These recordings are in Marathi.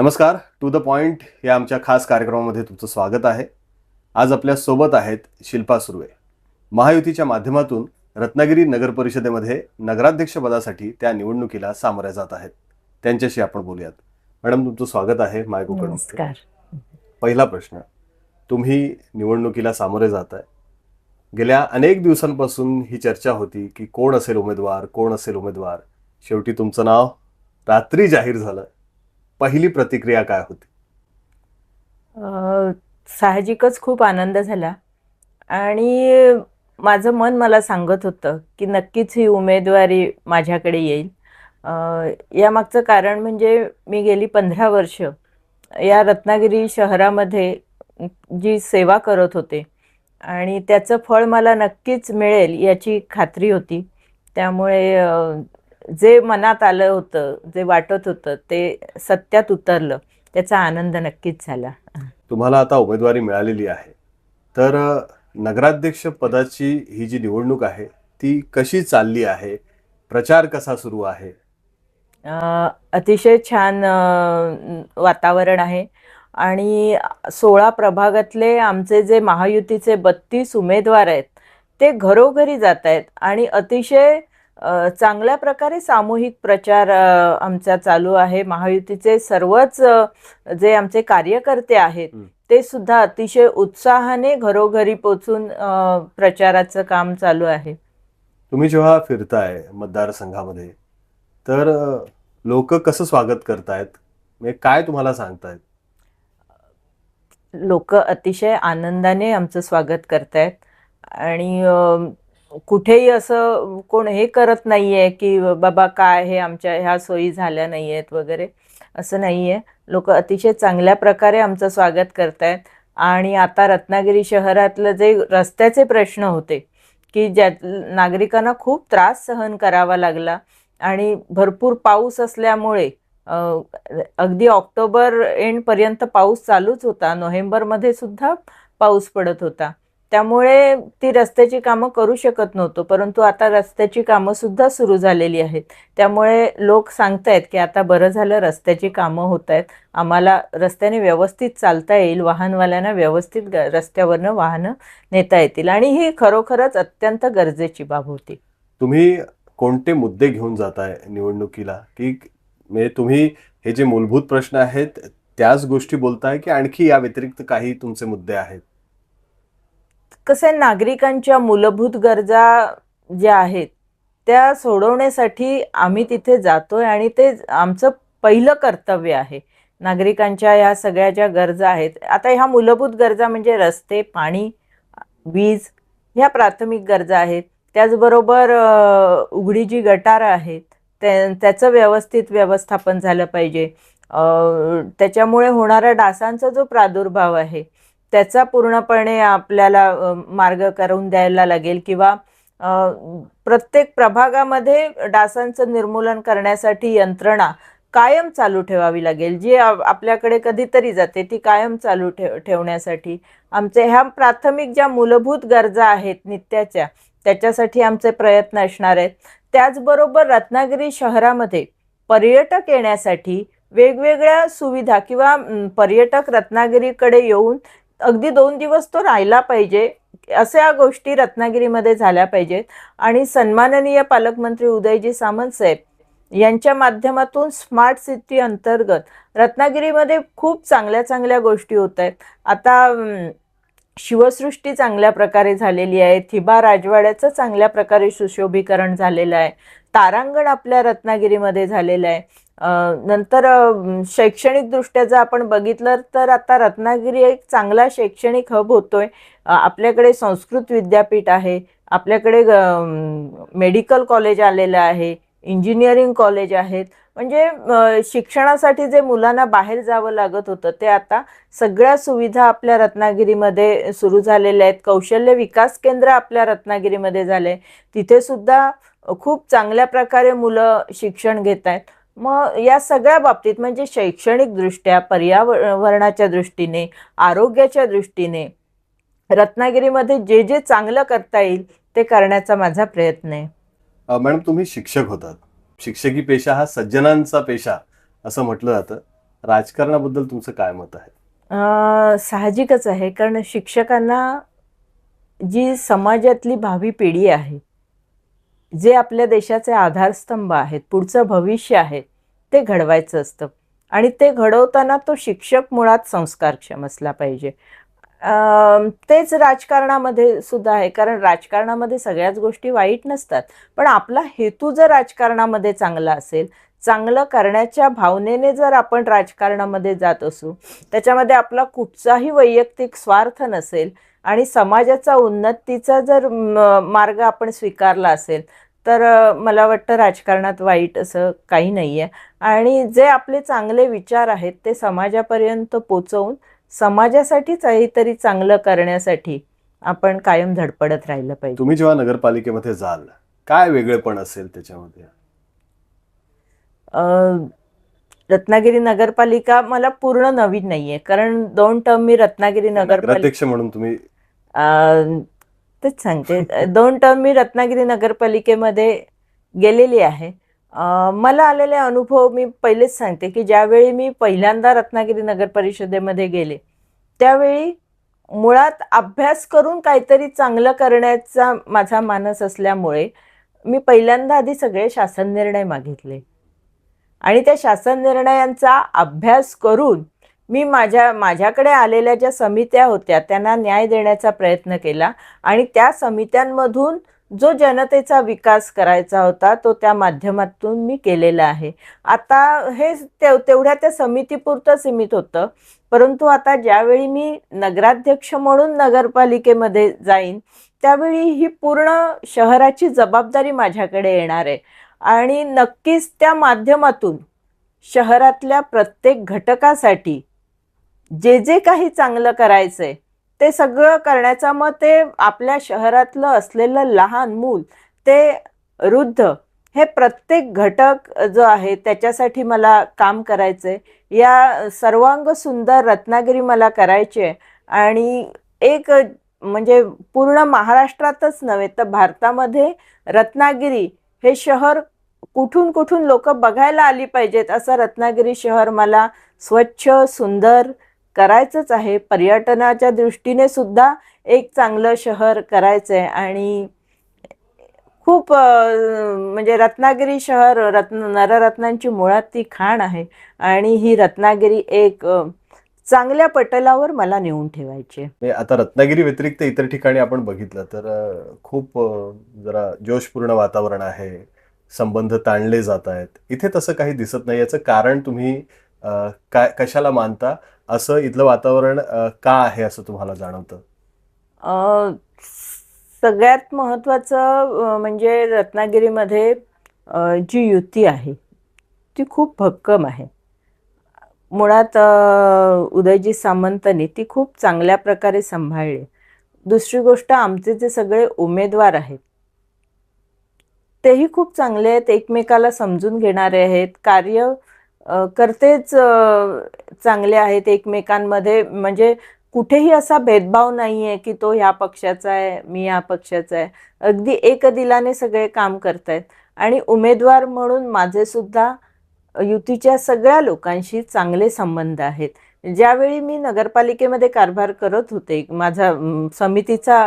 नमस्कार. टू द पॉइंट या आमच्या खास कार्यक्रमामध्ये तुमचं स्वागत आहे. आज आपल्यासोबत आहेत शिल्पा सुर्वे. महायुतीच्या माध्यमातून रत्नागिरी नगर परिषदेमध्ये नगराध्यक्ष पदासाठी त्या निवडणुकीला सामोऱ्या जात आहेत. त्यांच्याशी आपण बोलूयात. मॅडम तुमचं स्वागत आहे माय नमस्कार. पहिला प्रश्न. तुम्ही निवडणुकीला सामोरे जात आहे. गेल्या अनेक दिवसांपासून ही चर्चा होती की कोण असेल उमेदवार कोण असेल उमेदवार? शेवटी तुमचं नाव रात्री जाहीर झालं. पहिली प्रतिक्रिया काय होती? साहजिकच खूप आनंद झाला. आणि माझं मन मला सांगत होतं की नक्कीच ही उमेदवारी माझ्याकडे येईल. यामागचं कारण म्हणजे मी गेली पंधरा वर्ष या रत्नागिरी शहरामध्ये जी सेवा करत होते आणि त्याचं फळ मला नक्कीच मिळेल याची खात्री होती. त्यामुळे जे मनात आलं होतं जे वाटत होतं ते सत्यात उतरलं. त्याचा आनंद नक्कीच झाला. तुम्हाला आता उमेदवारी मिळालेली आहे. तर नगराध्यक्ष पदाची ही जी निवडणूक आहे ती कशी चालली आहे? प्रचार कसा सुरू आहे? अतिशय छान वातावरण आहे. आणि सोळा प्रभागातले आमचे जे महायुतीचे बत्तीस उमेदवार आहेत ते घरोघरी जात आहेत. आणि अतिशय चांगल्या प्रकारे सामूहिक प्रचार आमचा चालू आहे. महायुतीचे सर्वच जे आमचे कार्यकर्ते आहेत. ते सुद्धा अतिशय उत्साहाने घरोघरी पोचून प्रचाराचं काम चालू आहे. तुम्ही जेव्हा फिरताय मतदारसंघामध्ये तर लोक कसं स्वागत करतायत? म्हणजे काय तुम्हाला सांगतायत? लोक अतिशय आनंदाने आमचं स्वागत करतायत. आणि कुठेही असं कोण हे करत नाहीये की बाबा काय हे आमच्या ह्या सोयी झाल्या नाही आहेत वगैरे असं नाहीये. लोक अतिशय चांगल्या प्रकारे आमचं स्वागत करतायत. आणि आता रत्नागिरी शहरातलं जे रस्त्याचे प्रश्न होते की ज्या नागरिकांना खूप त्रास सहन करावा लागला आणि भरपूर पाऊस असल्यामुळे अगदी ऑक्टोबर एंडपर्यंत पाऊस चालूच होता. नोव्हेंबरमध्ये सुद्धा पाऊस पडत होता. त्यामुळे ती रस्त्याची कामं करू शकत नव्हतो परंतु आता रस्त्याची कामं सुद्धा सुरू झालेली आहेत. त्यामुळे लोक सांगतायत की आता बरं झालं रस्त्याची कामं होत आहेत आम्हाला रस्त्याने व्यवस्थित चालता येईल वाहनवाल्यांना व्यवस्थित ग- रस्त्यावरनं वाहनं नेता येतील. आणि ही खरोखरच अत्यंत गरजेची बाब होती. तुम्ही कोणते मुद्दे घेऊन जाताय निवडणुकीला? की म्हणजे तुम्ही हे जे मूलभूत प्रश्न आहेत त्याच गोष्टी बोलताय की आणखी या व्यतिरिक्त काही तुमचे मुद्दे आहेत? कसं आहे नागरिकांच्या मूलभूत गरजा ज्या आहेत त्या सोडवण्यासाठी आम्ही तिथे जातोय आणि ते आमचं पहिलं कर्तव्य आहे. नागरिकांच्या ह्या सगळ्या ज्या गरजा आहेत आता ह्या मूलभूत गरजा म्हणजे रस्ते पाणी वीज ह्या प्राथमिक गरजा आहेत. त्याचबरोबर उघडी जी गटारं आहेत त्या त्याचं व्यवस्थित व्यवस्थापन झालं पाहिजे. त्याच्यामुळे होणारा डासांचा जो प्रादुर्भाव आहे त्याचा पूर्णपणे आपल्याला मार्ग करून द्यायला लागेल किंवा प्रत्येक प्रभागामध्ये डासांचं निर्मूलन करण्यासाठी यंत्रणा कायम चालू ठेवावी लागेल. जी आपल्याकडे कधीतरी जाते ती कायम चालू ठेव ठेवण्यासाठी. आमचे ह्या प्राथमिक ज्या मूलभूत गरजा आहेत नित्याच्या त्याच्यासाठी आमचे प्रयत्न असणार आहेत. त्याचबरोबर रत्नागिरी शहरामध्ये पर्यटक येण्यासाठी वेगवेगळ्या सुविधा किंवा पर्यटक रत्नागिरीकडे येऊन अगदी दोन दिवस तो राहिला पाहिजे. अशा गोष्टी रत्नागिरीमध्ये झाल्या पाहिजेत. आणि सन्माननीय पालकमंत्री उदयजी सामंत साहेब यांच्या माध्यमातून स्मार्ट सिटी अंतर्गत रत्नागिरीमध्ये खूप चांगल्या चांगल्या गोष्टी होत आहेत. आता शिवसृष्टी चांगल्या प्रकारे झालेली आहे. थिबा राजवाड्याचं चांगल्या प्रकारे सुशोभीकरण झालेलं आहे. तारांगण आपल्या रत्नागिरीमध्ये झालेलं आहे. नंतर शैक्षणिकदृष्ट्या जर आपण बघितलं तर आता रत्नागिरी एक चांगला शैक्षणिक हब होतोय. आपल्याकडे संस्कृत विद्यापीठ आहे. आपल्याकडे मेडिकल कॉलेज आलेलं आहे. इंजिनिअरिंग कॉलेज आहेत. म्हणजे शिक्षणासाठी जे मुलांना बाहेर जावं लागत होतं ते आता सगळ्या सुविधा आपल्या रत्नागिरीमध्ये सुरू झालेल्या आहेत. कौशल्य विकास केंद्र आपल्या रत्नागिरीमध्ये झाले. तिथे सुद्धा खूप चांगल्या प्रकारे मुलं शिक्षण घेत आहेत. मग या सगळ्या बाबतीत म्हणजे शैक्षणिकदृष्ट्या पर्यावरणाच्या दृष्टीने आरोग्याच्या दृष्टीने रत्नागिरीमध्ये जे जे चांगलं करता येईल ते करण्याचा माझा प्रयत्न आहे. मॅडम तुम्ही शिक्षक होतात. शिक्षकी पेशा हा सज्जनांचा पेशा असं म्हटलं जातं. राजकारणाबद्दल तुमचं काय मत आहे? साहजिकच आहे कारण शिक्षकांना जी समाजातली भावी पिढी आहे जे आपल्या देशाचे आधारस्तंभ आहेत पुढचं भविष्य आहे ते घडवायचं असतं. आणि ते घडवताना तो शिक्षक मुळात संस्कारक्षम असला पाहिजे. तेच राजकारणामध्ये सुद्धा आहे कारण राजकारणामध्ये सगळ्याच गोष्टी वाईट नसतात. पण आपला हेतू जर राजकारणामध्ये चांगला असेल चांगलं करण्याच्या भावनेने जर आपण राजकारणामध्ये जात असू त्याच्यामध्ये आपला कुठचाही वैयक्तिक स्वार्थ नसेल आणि समाजाचा उन्नतीचा जर मार्ग आपण स्वीकारला असेल तर मला वाटतं राजकारणात वाईट असं काही नाही आहे आणि जे आपले चांगले विचार आहेत ते समाजापर्यंत पोचवून समाजासाठीच काहीतरी चांगलं करण्यासाठी आपण कायम धडपडत राहिलं पाहिजे. तुम्ही जेव्हा नगरपालिकेमध्ये जाल काय वेगळेपण असेल त्याच्यामध्ये? रत्नागिरी नगरपालिका मला पूर्ण नवीन नाहीये. कारण दोन टर्म मी रत्नागिरी नगरपालिका म्हणून तुम्ही तेच सांगते. दोन टर्म मी रत्नागिरी नगरपालिकेमध्ये गेलेली आहे. मला आलेले अनुभव मी पहिलेच सांगते की ज्यावेळी मी पहिल्यांदा रत्नागिरी नगर परिषदेमध्ये गेले त्यावेळी मुळात अभ्यास करून काहीतरी चांगलं करण्याचा माझा मानस असल्यामुळे मी पहिल्यांदा आधी सगळे शासन निर्णय मागितले. आणि त्या शासन निर्णयांचा अभ्यास करून मी माझ्या माझ्याकडे आलेल्या ज्या समित्या होत्या त्यांना न्याय देण्याचा प्रयत्न केला. आणि त्या समित्यांमधून जो जनतेचा विकास करायचा होता तो त्या माध्यमातून मी केलेला आहे. आता हे तेव तेवढ्या त्या समितीपुरतं सीमित होतं. परंतु आता ज्यावेळी मी नगराध्यक्ष म्हणून नगरपालिकेमध्ये जाईन त्यावेळी ही पूर्ण शहराची जबाबदारी माझ्याकडे येणार आहे. आणि नक्कीच त्या माध्यमातून शहरातल्या प्रत्येक घटकासाठी जे जे काही चांगलं करायचंय ते सगळं करण्याचा मग ते आपल्या शहरातलं असलेलं लहान मूल ते वृद्ध हे प्रत्येक घटक जो आहे त्याच्यासाठी मला काम करायचंय. या सर्वांग सुंदर रत्नागिरी मला करायची आहे आणि एक म्हणजे पूर्ण महाराष्ट्रातच नव्हे तर भारतामध्ये रत्नागिरी हे शहर कुठून कुठून लोक बघायला आली पाहिजेत असं रत्नागिरी शहर मला स्वच्छ सुंदर करायचंच आहे. पर्यटनाच्या दृष्टीने सुद्धा एक चांगलं शहर करायचं आहे आणि खूप म्हणजे रत्नागिरी शहर रत्न नररत्नांची मुळात ती खाण आहे आणि ही रत्नागिरी एक चांगल्या पटलावर मला नेऊन ठेवायची. आता रत्नागिरी व्यतिरिक्त इतर ठिकाणी आपण बघितलं तर खूप जरा जोशपूर्ण वातावरण आहे संबंध ताणले जात आहेत. इथे तसं काही दिसत नाही याचं कारण तुम्ही काय कशाला मानता? असं इथलं वातावरण का आहे असं तुम्हाला जाणवतं? सगळ्यात महत्त्वाचं म्हणजे रत्नागिरीमध्ये जी युती आहे ती खूप भक्कम आहे. मुळात उदयजी सामंतांनी ती खूप चांगल्या प्रकारे सांभाळली. दुसरी गोष्ट आमचे जे सगळे उमेदवार आहेत तेही खूप चांगले आहेत एकमेकाला समजून घेणारे आहेत कार्य करतेच चांगले आहेत एकमेकांमध्ये. म्हणजे कुठेही असा भेदभाव नाही आहे की तो ह्या पक्षाचा आहे मी या पक्षाचा आहे. अगदी एक दिलाने सगळे काम करतायत. आणि उमेदवार म्हणून माझे सुद्धा युतीच्या सगळ्या लोकांशी चांगले संबंध आहेत ज्यावेळी मी नगरपालिकेमध्ये कारभार करत होते माझा समितीचा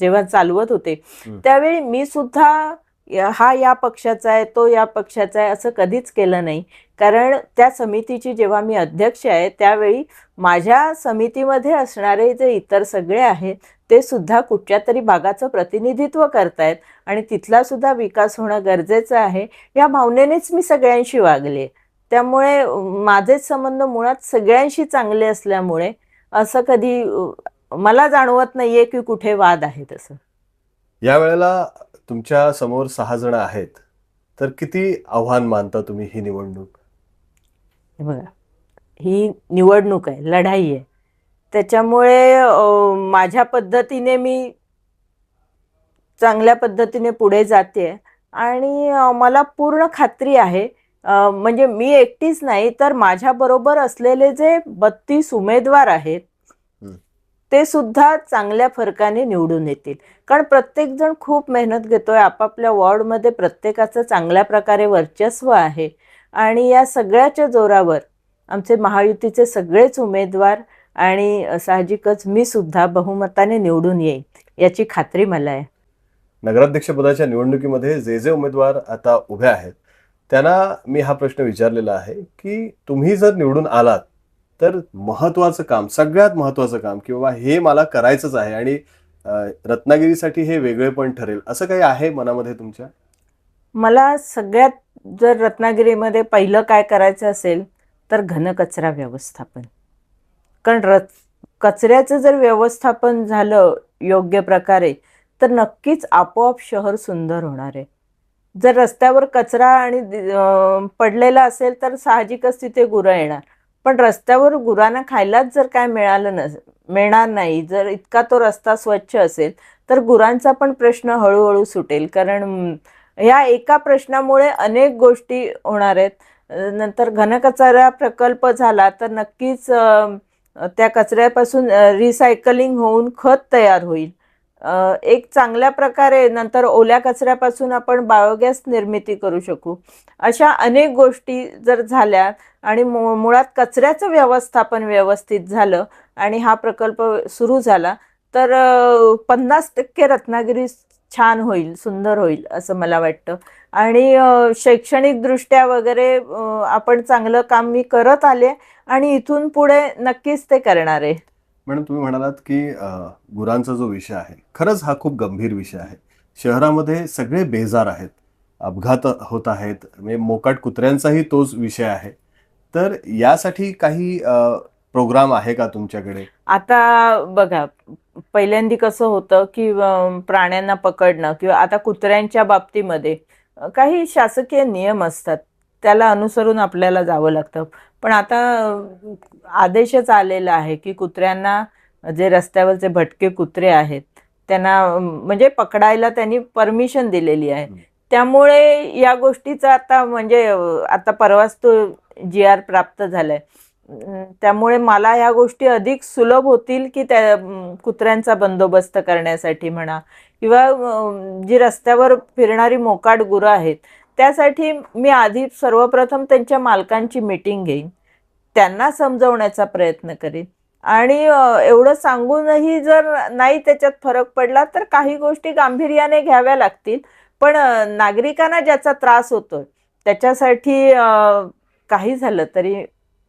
जेव्हा चालवत होते. त्यावेळी मी सुद्धा हा या पक्षाचा आहे तो या पक्षाचा आहे असं कधीच केलं नाही. कारण त्या समितीची जेव्हा मी अध्यक्ष आहे त्यावेळी माझ्या समितीमध्ये असणारे जे इतर सगळे आहेत ते सुद्धा कुठच्या तरी भागाचं प्रतिनिधित्व करतायत आणि तिथला सुद्धा विकास होणं गरजेचं आहे या भावनेनेच मी सगळ्यांशी वागले. त्यामुळे माझेच माझे संबंध मुळात सगळ्यांशी चांगले असल्यामुळे असं कधी मला जाणवत नाहीये की कुठे वाद आहेत असं. यावेळेला तुमच्यासमोर सहा जण आहेत तर किती आव्हान मानता तुम्ही ही निवडणूक? हे बघा ही निवडणूक आहे लढाई आहे. त्याच्यामुळे अं, माझ्या पद्धतीने मी चांगल्या पद्धतीने पुढे जाते आणि अं, मला पूर्ण खात्री आहे. अं, म्हणजे मी एकटीच नाही तर माझ्याबरोबर असलेले जे बत्तीस उमेदवार आहेत ते सुद्धा चांगल्या फरकाने निवडून येतील. कारण प्रत्येकजण खूप मेहनत घेतोय. आपापल्या वॉर्डमध्ये प्रत्येकाचं चांगल्या प्रकारे वर्चस्व आहे. आणि या सगळ्याच्या जोरावर आमचे महायुतीचे सगळेच उमेदवार आणि साहजिकच मी सुद्धा बहुमताने निवडून येईन याची खात्री मला आहे. नगराध्यक्षपदाच्या निवडणुकीमध्ये जे जे उमेदवार आता उभे आहेत त्यांना मी हा प्रश्न विचारलेला आहे की तुम्ही जर निवडून आलात तर महत्वाचं काम सगळ्यात महत्वाचं काम किंवा हे मला करायचंच आहे आणि रत्नागिरीसाठी हे वेगळे पण ठरेल असं काही आहे मनामध्ये तुमच्या? मला सगळ्यात जर रत्नागिरीमध्ये पहिलं काय करायचं असेल तर घनकचरा व्यवस्थापन. कारण रत कचऱ्याचं जर व्यवस्थापन झालं योग्य प्रकारे तर नक्कीच आपोआप शहर सुंदर होणार आहे. जर रस्त्यावर कचरा आणि दि- पडलेला असेल तर साहजिकच तिथे गुरं येणार. पण रस्त्यावर गुरांना खायलाच जर काय मिळालं नस मिळणार नाही जर इतका तो रस्ता स्वच्छ असेल तर गुरांचा पण प्रश्न हळूहळू सुटेल. कारण ह्या एका प्रश्नामुळे अनेक गोष्टी होणार आहेत. नंतर घनकचरा प्रकल्प झाला तर नक्कीच त्या कचऱ्यापासून रिसायकलिंग होऊन खत तयार होईल. एक चांगल्या प्रकारे नंतर ओल्या कचऱ्यापासून आपण बायोगॅस निर्मिती करू शकू. अशा अनेक गोष्टी जर झाल्या आणि मुळात कचऱ्याचं व्यवस्थापन व्यवस्थित झालं आणि हा प्रकल्प सुरू झाला तर पन्नास टक्के रत्नागिरी छान होईल सुंदर होईल असं मला वाटतं. आणि शैक्षणिकदृष्ट्या वगैरे आपण चांगलं काम मी करत आले आणि इथून पुढे नक्कीच ते करणार. आहे मॅडम तुम्ही म्हणालात की गुरांचा जो विषय आहे खरंच हा खूप गंभीर विषय आहे. शहरामध्ये सगळे बेजार आहेत अपघात होत आहेत म्हणजे मोकाट कुत्र्यांचाही तोच विषय आहे. तर यासाठी काही प्रोग्राम आहे का तुमच्याकडे? आता बघा पहिल्यांदी कसं होतं की प्राण्यांना पकडणं किंवा आता कुत्र्यांच्या बाबतीमध्ये काही शासकीय नियम असतात. त्याला अनुसरून आपल्याला जावं लागतं. पण आता आदेशच आलेला आहे की कुत्र्यांना जे रस्त्यावरचे भटके कुत्रे आहेत त्यांना म्हणजे पकडायला त्यांनी परमिशन दिलेली आहे. त्यामुळे या गोष्टीचा आता म्हणजे आता परवाच तो जी आर प्राप्त झालाय त्यामुळे मला ह्या गोष्टी अधिक सुलभ होतील की त्या कुत्र्यांचा बंदोबस्त करण्यासाठी म्हणा किंवा जी रस्त्यावर फिरणारी मोकाट गुरं आहेत त्यासाठी मी आधी सर्वप्रथम त्यांच्या मालकांची मीटिंग घेईन. त्यांना समजवण्याचा प्रयत्न करीन. आणि एवढं सांगूनही जर नाही त्याच्यात फरक पडला तर काही गोष्टी गांभीर्याने घ्याव्या लागतील. पण नागरिकांना ज्याचा त्रास होतो त्याच्यासाठी काही झालं तरी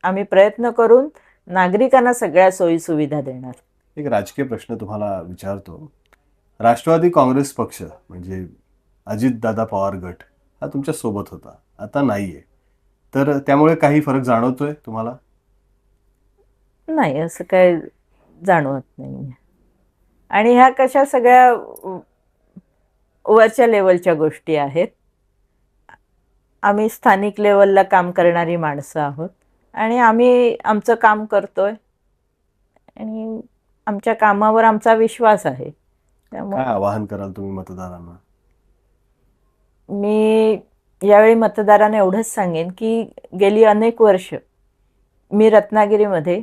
आम्ही प्रयत्न करून नागरिकांना सगळ्या सोयी सुविधा देणार. एक राजकीय प्रश्न तुम्हाला विचारतो. राष्ट्रवादी काँग्रेस पक्ष म्हणजे अजितदादा पवार गट हा तुमच्यासोबत होता. आता नाहीये. तर त्यामुळे काही फरक जाणवतोय तुम्हाला? नाही असं काय जाणवत नाही आणि ह्या कशा सगळ्या वरच्या लेवलच्या गोष्टी आहेत? आम्ही स्थानिक लेवलला काम करणारी माणसं आहोत. आणि आम्ही आमचं काम करतोय. आणि आमच्या कामावर आमचा विश्वास आहे. त्यामुळे आवाहन कराल तुम्ही मतदारांना? मी यावेळी मतदारांना एवढंच सांगेन की गेली अनेक वर्ष मी रत्नागिरीमध्ये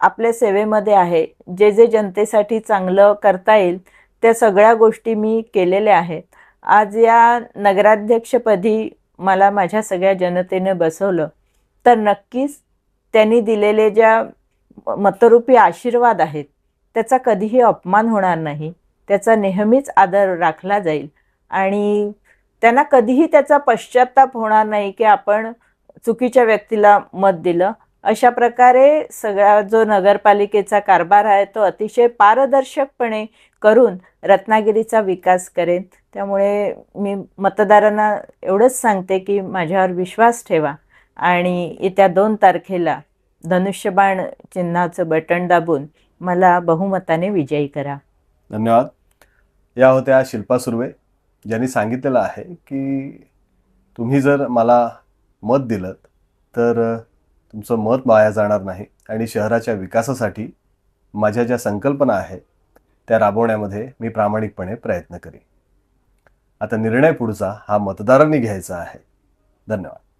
आपल्या सेवेमध्ये आहे. जे जे जनतेसाठी चांगलं करता येईल त्या सगळ्या गोष्टी मी केलेल्या आहेत. आज या नगराध्यक्षपदी मला माझ्या सगळ्या जनतेने बसवलं. तर नक्कीच त्यांनी दिलेले ज्या मतरूपी आशीर्वाद आहेत त्याचा कधीही अपमान होणार नाही. त्याचा नेहमीच आदर राखला जाईल. आणि त्यांना कधीही त्याचा पश्चाताप होणार नाही की आपण चुकीच्या व्यक्तीला मत दिलं. अशा प्रकारे सगळा जो नगरपालिकेचा कारभार आहे तो अतिशय पारदर्शकपणे करून रत्नागिरीचा विकास करेन. त्यामुळे मी मतदारांना एवढंच सांगते की माझ्यावर विश्वास ठेवा. आणि येत्या दोन तारखेला धनुष्यबाण चिन्हाचं बटन दाबून मला बहुमताने विजयी करा. धन्यवाद. या होत्या शिल्पा सुर्वे. ज्यांनी सांगितलेलं आहे की तुम्ही जर मला मत दिलं तर तुमचं मत वाया जाणार नाही आणि शहराच्या विकासासाठी माझ्या ज्या संकल्पना आहेत त्या राबवण्यामध्ये मी प्रामाणिकपणे प्रयत्न करीन. आता निर्णय पुढचा हा मतदारांनी घ्यायचा आहे. धन्यवाद.